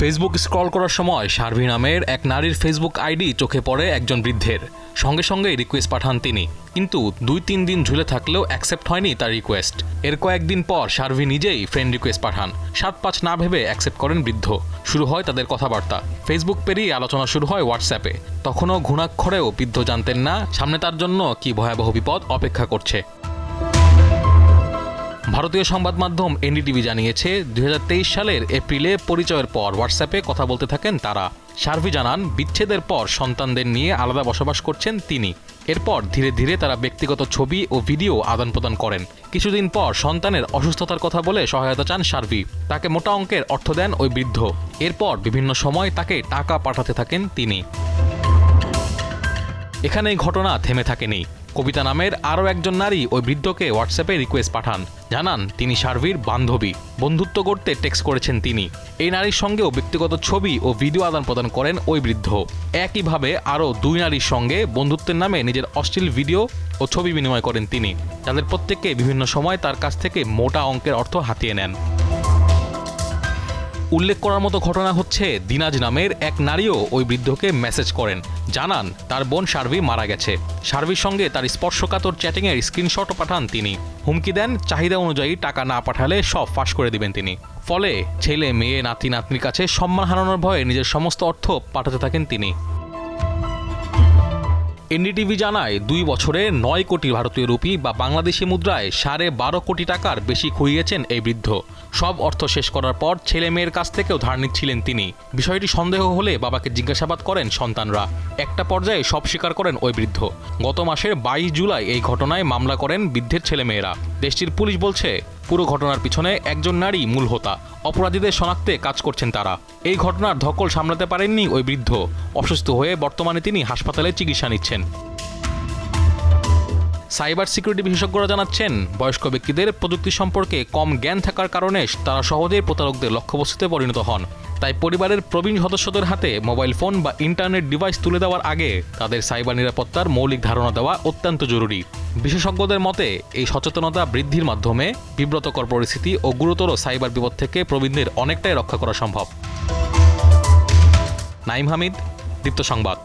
Facebook scroll করার সময় শারভি নামের এক নারীর ফেসবুক আইডি চোখে পড়ে একজন বৃদ্ধের। সঙ্গে সঙ্গেই রিকোয়েস্ট পাঠান তিনি। কিন্তু দুই তিন দিন ঝুলে থাকলেও অ্যাকসেপ্ট হয়নি তার রিকোয়েস্ট এর কয়েকদিন পর শারভি নিজেই ফ্রেন্ড রিকোয়েস্ট পাঠান। সাত পাঁচ না ভেবে অ্যাকসেপ্ট করেন বৃদ্ধ। শুরু হয় তাদের কথাবার্তা। ফেসবুক পেরিয়ে আলোচনা শুরু হয় হোয়াটসঅ্যাপে তখনও ঘুণাক্ষরেও বৃদ্ধ জানতেন না, সামনে তার জন্য কি ভয়াবহ বিপদ অপেক্ষা করছে। ভারতীয় সংবাদ মাধ্যম এনডিটিভি জানিয়েছে, দুই হাজার তেইশ সালের এপ্রিলে পরিচয়ের পর হোয়াটসঅ্যাপে কথা বলতে থাকেন তারা। শারভি জানান, বিচ্ছেদের পর সন্তানদের নিয়ে আলাদা বসবাস করছেন তিনি। এরপর ধীরে ধীরে তারা ব্যক্তিগত ছবি ও ভিডিও আদান প্রদান করেন। কিছুদিন পর সন্তানের অসুস্থতার কথা বলে সহায়তা চান শারভি তাকে মোটা অঙ্কের অর্থ দেন ওই বৃদ্ধ। এরপর বিভিন্ন সময় তাকে টাকা পাঠাতে থাকেন তিনি। এখানে ঘটনা থেমে থাকেনি। কবিতা নামের আরও একজন নারী ওই বৃদ্ধকে হোয়াটসঅ্যাপে রিকোয়েস্ট পাঠান। জানান, তিনি শারভির বান্ধবী। বন্ধুত্ব করতে টেক্সট করেছেন তিনি। এই নারীর সঙ্গেও ব্যক্তিগত ছবি ও ভিডিও আদান প্রদান করেন ওই বৃদ্ধ। একইভাবে আরও দুই নারীর সঙ্গে বন্ধুত্বের নামে নিজের অশ্লীল ভিডিও ও ছবি বিনিময় করেন তিনি। যাদের প্রত্যেককে বিভিন্ন সময় তার কাছ থেকে মোটা অঙ্কের অর্থ হাতিয়ে নেন। উল্লেখ করার মতো ঘটনা হচ্ছে দিনাজ নামের এক নারীও ওই বৃদ্ধকে মেসেজ করেন। জানান, তার বোন সার্ভি মারা গেছে। সার্ভির সঙ্গে তার স্পর্শকাতর চ্যাটিংয়ের স্ক্রিনশটও পাঠান তিনি। হুমকি দেন, চাহিদা অনুযায়ী টাকা না পাঠালে সব ফাঁস করে দিবেন তিনি। ফলে ছেলে, মেয়ে নাতি নাতনির কাছে সম্মান হারানোর ভয়ে নিজের সমস্ত অর্থ পাঠাতে থাকেন তিনি। এনডিটিভি জানায়, দুই বছরে নয় কোটি ভারতীয় রুপি বা বাংলাদেশি মুদ্রায় সাড়ে বারো কোটি টাকার বেশি খুইয়েছেন এই বৃদ্ধ। সব অর্থ শেষ করার পর ছেলে মেয়ের কাছ থেকেও ধার নিচ্ছিলেন তিনি। বিষয়টি সন্দেহ হলে বাবাকে জিজ্ঞাসাবাদ করেন সন্তানরা। একটা পর্যায়ে সব স্বীকার করেন ওই বৃদ্ধ। গত মাসের বাইশ জুলাই এই ঘটনায় মামলা করেন বৃদ্ধের ছেলেমেয়েরা দেশটির পুলিশ বলছে, পুরো ঘটনার পিছনে একজন নারী মূল হোতা। অপরাধীদের শনাক্তে কাজ করছেন তারা। এই ঘটনার ধকল সামলাতে পারেননি ওই বৃদ্ধ। অসুস্থ হয়ে বর্তমানে তিনি হাসপাতালে চিকিৎসা নিচ্ছেন। সাইবার সিকিউরিটি বিশেষজ্ঞরা জানাচ্ছেন, বয়স্ক ব্যক্তিদের প্রযুক্তি সম্পর্কে কম জ্ঞান থাকার কারণে তারা সহজেই প্রতারকদের লক্ষ্যবস্তুতে পরিণত হন। তাই পরিবারের প্রবীণ সদস্যদের হাতে মোবাইল ফোন বা ইন্টারনেট ডিভাইস তুলে দেওয়ার আগে তাদের সাইবার নিরাপত্তার মৌলিক ধারণা দেওয়া অত্যন্ত জরুরি। বিশেষজ্ঞদের মতে, এই সচেতনতা বৃদ্ধির মাধ্যমে বিব্রতকর পরিস্থিতি ও গুরুতর সাইবার বিপদ থেকে প্রবীণদের অনেকটাই রক্ষা করা সম্ভব। নাইম হামিদ, দীপ্ত সংবাদ।